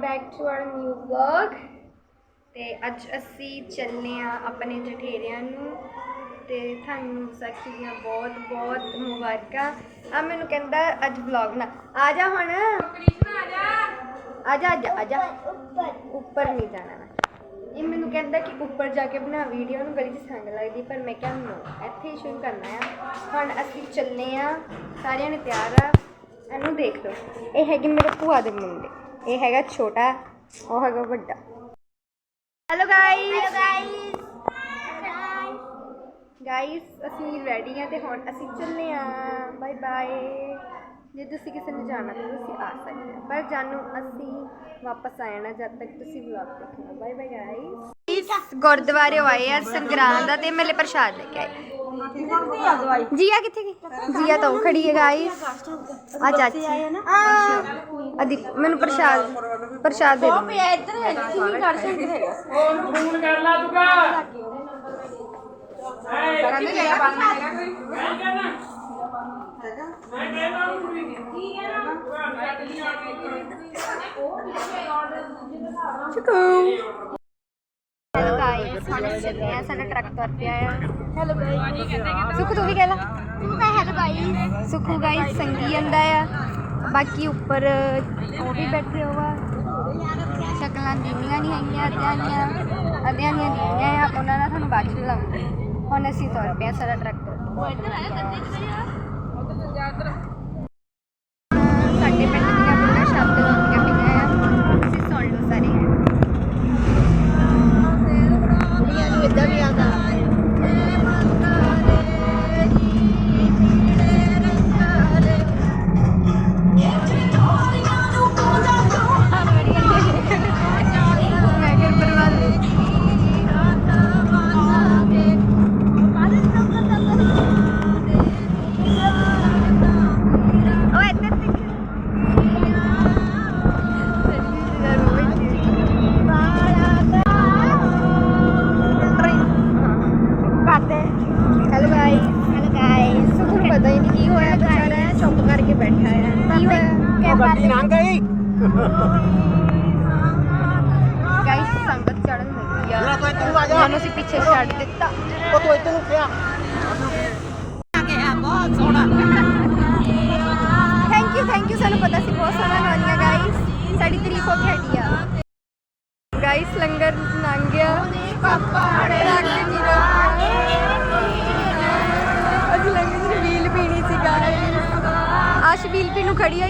Welcome back to our new vlog ਤੇ ਅੱਜ ਅਸੀਂ ਚੱਲੇ ਆ ਆਪਣੇ ਜਠੇਰਿਆਂ ਨੂੰ। ਤੇ ਤੁਹਾਨੂੰ ਵਿਸਾਖੀ ਦੀਆਂ ਬਹੁਤ ਬਹੁਤ ਮੁਬਾਰਕਾਂ। ਆ ਮੈਨੂੰ ਕਹਿੰਦਾ ਅੱਜ ਵਲੌਗ ਨਾ, ਆ ਜਾ ਹੁਣ। ਆ ਜਾ ਆ ਜਾ ਆ ਜਾ। ਉੱਪਰ ਨਹੀਂ ਜਾਣਾ। ਮੈਂ ਇਹ ਮੈਨੂੰ ਕਹਿੰਦਾ ਕਿ ਉੱਪਰ ਜਾ ਕੇ ਬਣਾ ਵੀਡੀਓ ਨੂੰ ਗਲੀ 'ਚ ਸੰਗ ਲੱਗਦੀ, ਪਰ ਮੈਂ ਕਿਹਾ ਨੋ ਇੱਥੇ ਹੀ ਸ਼ੁਰੂ ਕਰਨਾ ਆ। ਹੁਣ ਅਸੀਂ ਚੱਲੇ ਆ ਸਾਰਿਆਂ ਨੇ ਤਿਆਰ ਆ। ਇਹਨੂੰ ਦੇਖ ਲਓ। ਇਹ ਹੈਗੇ ਮੇਰੇ ਭੂਆ ਦੇ ਮੁੰਡੇ। ਇਹ ਹੈਗਾ ਛੋਟਾ ਉਹ ਹੈਗਾ ਵੱਡਾ। ਹੈਲੋ ਗਾਇਸ ਗਾਇਸ ਅਸੀਂ ਰੈਡੀ ਆ ਤੇ ਹੁਣ ਅਸੀਂ ਚੱਲੇ ਆ ਬਾਏ ਬਾਏ ਜੇ ਤੁਸੀਂ ਕਿਸੇ ਨੂੰ ਜਾਣਾ ਤਾਂ ਤੁਸੀਂ ਆ ਸਕਦੇ ਹੋ। ਪਰ ਜਾਨੂ ਅਸੀਂ ਵਾਪਸ ਆ ਜਾਣਾ ਜਦ ਤੱਕ ਤੁਸੀਂ ਵਲੌਗ ਦੇਖਣਾ ਬਾਏ ਬਾਏ ਗਾਇਸ ਗੁਰਦੁਆਰੇ ਆਏ ਆ ਸੰਗਰਾਂਦ ਦਾ ਤੇ ਮੇਲੇ ਪ੍ਰਸ਼ਾਦ ਲੈ ਕੇ ਆਏ ਜੀਆ ਕਿੱਥੇ ਗਈ ਜੀਆ ਤਾਂ ਉਹ ਖੜੀ ਹੈ ਗਾਇਸ ਆ ਚਾਚੀ ਅਦੀ ਮੈਨੂੰ ਪ੍ਰਸ਼ਾਦ ਪ੍ਰਸ਼ਾਦ ਦੇ ਦਿਓ ਹੈਲੋ ਗਾਇਸ ਹੁਣ ਅਸੀਂ ਚੱਲੇ ਆ ਸਾਡਾ ਟਰੱਕ ਤੁਰ ਪਿਆ ਆ। ਹੈਲੋ ਗਾਇਸ ਸੁਖ ਤੂੰ ਵੀ ਕਹਿ ਲਾ। ਤੂੰ ਕਹਿ ਹੈਲੋ ਗਾਇਸ ਸੁਖੂ ਗਾਇਸ ਸੰਗੀ ਜਾਂਦਾ ਆ। ਬਾਕੀ ਉੱਪਰ ਉਹ ਵੀ ਬੈਠੇ ਹੋਆ। ਸ਼ਕਲਾਂ ਦੀਨੀਆਂ ਨਹੀਂ ਹੈਗੀਆਂ ਅੱਧਿਆਂ ਦੀਆਂ ਅੱਧਿਆਂ ਦੀਆਂ ਆ ਉਹਨਾਂ ਦਾ ਤੁਹਾਨੂੰ ਬਾਅਦ ਚ ਲਾਉਂਗੇ ਹੁਣ ਅਸੀਂ ਤੁਰ ਪਿਆ ਸਾਡਾ ਟਰੱਕ। ਤੁਰ ਸਾਡੇ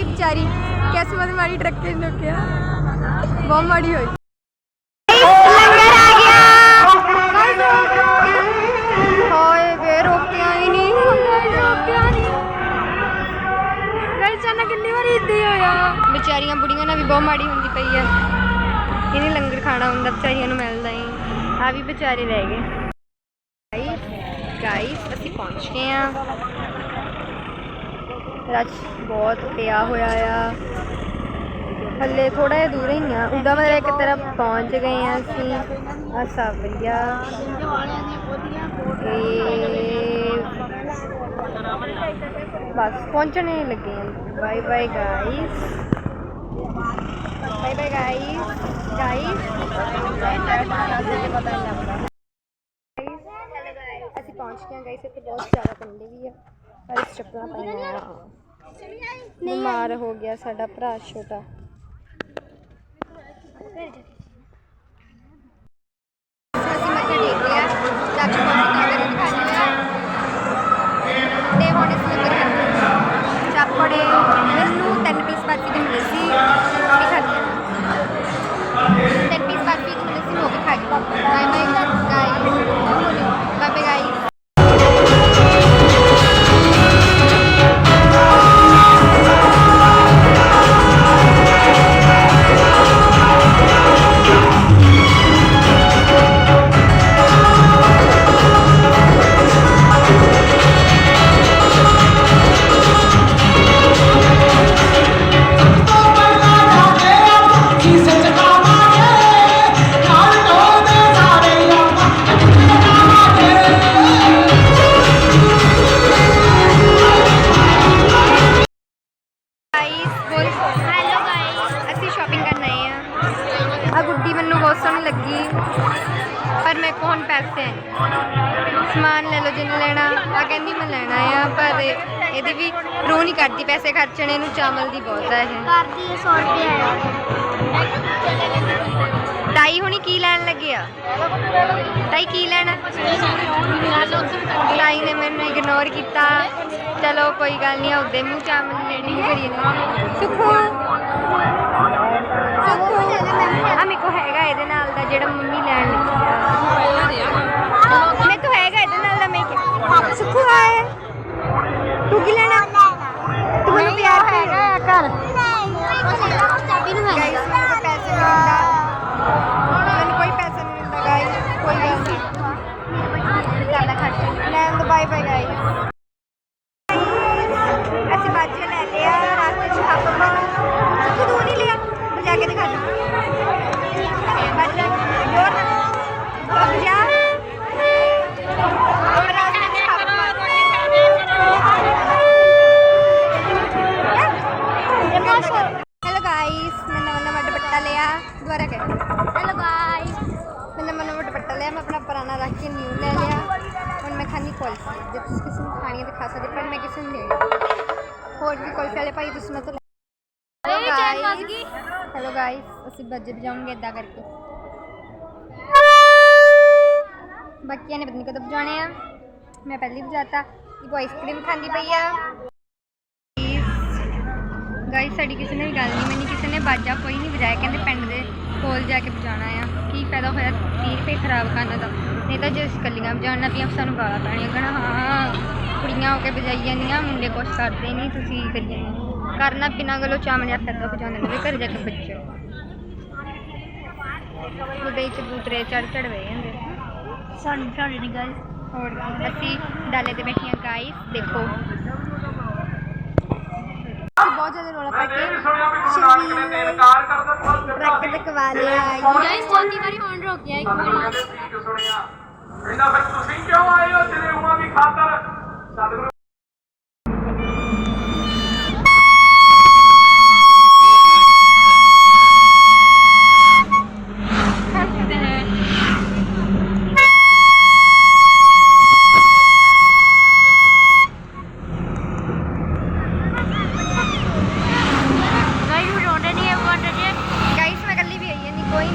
ਹੋਈ ਵਿਚਾਰੀ ਕਿਸਮਤ ਮਾੜੀ ਟਰੱਕੇ ਨੇ ਕਿਹਾ ਬਹੁਤ ਮਾੜੀ ਹੋਈ। ਲੰਗਰ ਆ ਗਿਆ। ਹਾਏ ਵੇ ਰੋਕਿਆ ਹੀ ਨਹੀਂ। ਰੋਕਿਆ ਨਹੀਂ ਗਾਇਸ ਚਾਨਾ ਕਿੰਨੀ ਵਾਰੀ ਇੱਦਾਂ ਹੀ ਹੋਇਆ। ਵਿਚਾਰੀਆਂ ਬੁੜੀਆਂ ਨਾਲ ਵੀ ਬਹੁਤ ਮਾੜੀ ਹੁੰਦੀ ਪਈ ਆ। ਇਹਨੇ ਲੰਗਰ ਖਾਣਾ ਹੁੰਦਾ ਵਿਚਾਰੀਆਂ ਨੂੰ ਮਿਲਦਾ ਹੀ। ਆ ਵੀ ਵਿਚਾਰੇ ਰਹਿ ਗਏ। ਗਾਇਸ ਅਸੀਂ ਪਹੁੰਚ ਗਏ ਆ ਰਸ਼ ਬਹੁਤ ਪਿਆ ਹੋਇਆ ਆ ਹੱਲੇ ਥੋੜਾ ਜਿਹਾ ਦੂਰ ਹੀ ਆ ਉਹਦਾ ਮਤਲਬ ਇੱਕ ਤਰ੍ਹਾਂ ਪਹੁੰਚ ਗਏ ਆ ਅਸੀਂ ਆ ਸਭ ਵਧੀਆ ਤੇ ਬਸ ਪਹੁੰਚਣੇ ਹੀ ਲੱਗੇ ਆ bye bye guys bye bye guys guys ਅਸੀਂ ਪਹੁੰਚ ਗਏ ਗਾਇਸ ਇੱਥੇ ਬਹੁਤ ਜ਼ਿਆਦਾ ਕੰਡੇ ਵੀ ਆ ਪਰ ਚੱਪਲਾਂ ਪਾਈਆਂ ਆ। ਬਿਮਾਰ ਹੋ ਗਿਆ ਸਾਡਾ ਭਰਾ ਛੋਟਾ। ਨਹੀਂ ਕਰਦੀ ਪੈਸੇ ਖਰਚਣੇ ਨੂੰ ਚਾਵਲ ਦੀ ਬਹੁਤ ਹੈ ਇਹ। ਕਰਦੀ 100 ਰੁਪਏ ਤਾਈ ਹੁਣੀ ਕੀ ਲੈਣ ਲੱਗੇ ਆ? ਤਾਈ ਕੀ ਲੈਣਾ? ਤਾਈ ਨੇ ਮੈਨੂੰ ਇਗਨੋਰ ਕੀਤਾ। ਚਲੋ ਕੋਈ ਗੱਲ ਨਹੀਂ ਉਹਦੇ ਮੂੰਹ ਚਾਵਲ ਲੈਣੀ ਹੀ ਕਰੀ ਸੁਖੋ। ਸੁਖੋ। ਆ ਕੋ ਖਰਚ ਲੈਣ ਦੋ ਹੈਲੋ ਗਾਇਸ ਅਸੀਂ ਬੱਜੇ ਵਜਾਉਂਗੇ ਇਦਾਂ ਕਰਕੇ। ਬਾਕੀਆਂ ਨੇ ਪਤਾ ਨਹੀਂ ਕਦੋਂ ਵਜਾਣੇ ਆ। ਮੈਂ ਪਹਿਲੀ ਵਜਾਤਾ। ਇਹ ਆਈਸਕ੍ਰੀਮ ਖਾਂਦੀ ਪਈ ਆ। ਗਾਇਸ ਸਾਡੀ ਕਿਸੇ ਨੇ ਵੀ ਗੱਲ ਨਹੀਂ ਮੈਨੀ ਕਿਸੇ ਨੇ ਬਾਜਾ ਕੋਈ ਨਹੀਂ ਵਜਾਇਆ। ਕਹਿੰਦੇ ਪਿੰਡ ਦੇ ਕੋਲ ਜਾ ਕੇ ਵਜਾਉਣਾ ਆ। ਕੀ ਫਾਇਦਾ ਹੋਇਆ? 30 ਰੁਪਏ ਖਰਾਬ ਕਰਨ ਦਾ ਨਹੀਂ ਤਾਂ ਜੇ ਅਸੀਂ ਇਕੱਲੀਆਂ ਵਜਾਉਣਾ ਪਈਆਂ, ਸਾਨੂੰ ਗਾਲਾਂ ਪੈਣੀਆਂ। ਕਹਿਣਾ ਹਾਂ ਕੁੜੀਆਂ ਹੋ ਕੇ ਵਜਾਈ ਜਾਂਦੀਆਂ ਮੁੰਡੇ ਕੁਛ ਕਰਦੇ ਨਹੀਂ ਤੁਸੀਂ ਗੱਲੋਂ ਚਾਮੜਿਆ ਫਿਰਦਾ ਵਜਾਉਂਦੇ ਨੇ। ਵੀ ਘਰ ਜਾ ਕੇ ਬੱਚੇ ਉਹਦੇ ਚ ਬੂਤਰੇ ਚੜ ਚੜ ਵੇ ਜਾਂਦੇ ਸਾਨੂੰ ਸਾਡੇ ਨਹੀਂ ਗਾਇਸ ਹੋਰ ਅਸੀਂ ਡਾਲੇ ਤੇ ਬੈਠੀਆਂ ਗਾਇਸ ਦੇਖੋ। ਬਹੁਤ ਜ਼ਿਆਦਾ ਰੌਲਾ ਪਾ ਕੇ ਸ਼ਰੀਰ ਰੱਖ ਰਕਵਾ ਲਿਆ। ਗਾਇਸ ਚੌਥੀ ਵਾਰੀ ਹੁਣ ਰੁਕ ਗਿਆ ਇੱਕ ਮਿੰਟ ਇਹਨਾਂ ਫਿਰ ਤੁਸੀਂ ਕਿਉਂ ਆਏ ਹੋ? ਤੇਰੇ ਉਹਨਾਂ ਦੀ ਖਾਤਰ। ਸਤਿਗੁਰੂ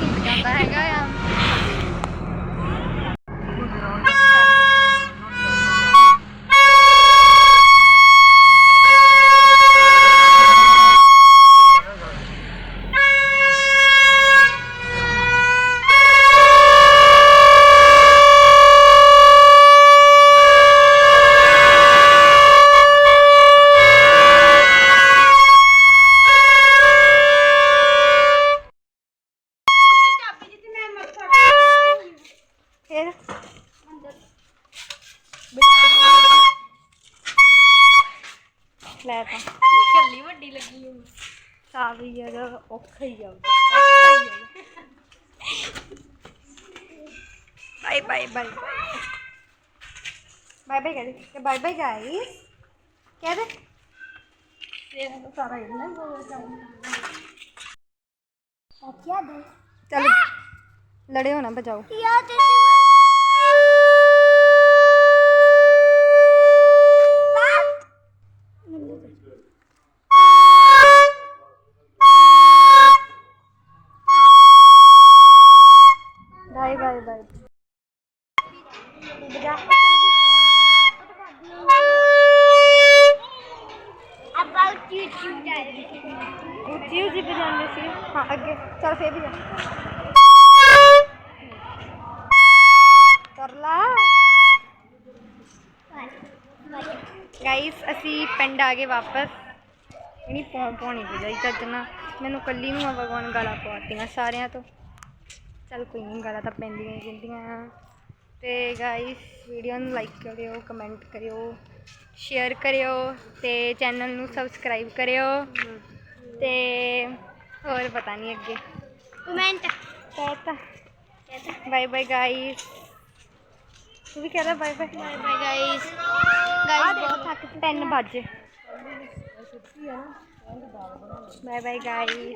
ਹਾਂ ਨਹੀਂ એટલે કેટલી વડી લગી સારું યાર ઓખાઈ જાવ bye bye bye bye bye guys કે બાય બાય ગાઈસ કહે દે સારા એટલે क्या दे चलो लड़े हो ना बजाओ about guys ਉੱਚੀ ਉੱਚੀ ਬਜਾਉਂਦੇ ਸੀ। ਹਾਂ ਅੱਗੇ। ਚਲ ਫੇਰ ਵੀ ਜਾ। ਕਰ ਲਾ। ਗਾਈਸ ਅਸੀਂ ਪਿੰਡ ਆ ਗਏ ਵਾਪਸ। ਇਨੀ ਪੌਂ ਪੌਣੀ ਵਜਾਈ ਚੱਜ ਨਾਲ। ਮੈਨੂੰ ਕੱਲੀ ਨੂੰ ਭਗਵਾਨ ਗਾਲਾਂ ਪਵਾਤੀਆਂ ਸਾਰਿਆਂ ਤੋਂ। ਚੱਲ ਕੋਈ ਨਹੀਂ ਗਾਲਾਂ ਤਾਂ ਪੈਂਦੀਆਂ ਹੀ ਰਹਿੰਦੀਆਂ ਅਤੇ ਗਾਇਸ ਵੀਡੀਓ ਨੂੰ ਲਾਈਕ ਕਰਿਓ ਕਮੈਂਟ ਕਰਿਓ ਸ਼ੇਅਰ ਕਰਿਓ ਅਤੇ ਚੈਨਲ ਨੂੰ ਸਬਸਕ੍ਰਾਈਬ ਕਰਿਓ। ਅਤੇ ਹੋਰ ਪਤਾ ਨਹੀਂ ਅੱਗੇ। ਕਮੈਂਟ ਕਹਤਾ ਬਾਏ ਬਾਏ ਗਾਇਸ ਤੂੰ ਵੀ ਕਹਿ bye bye bye bye guys guys ਬਹੁਤ ਬਾਏ ਬਾਏ ਗਾਇਸ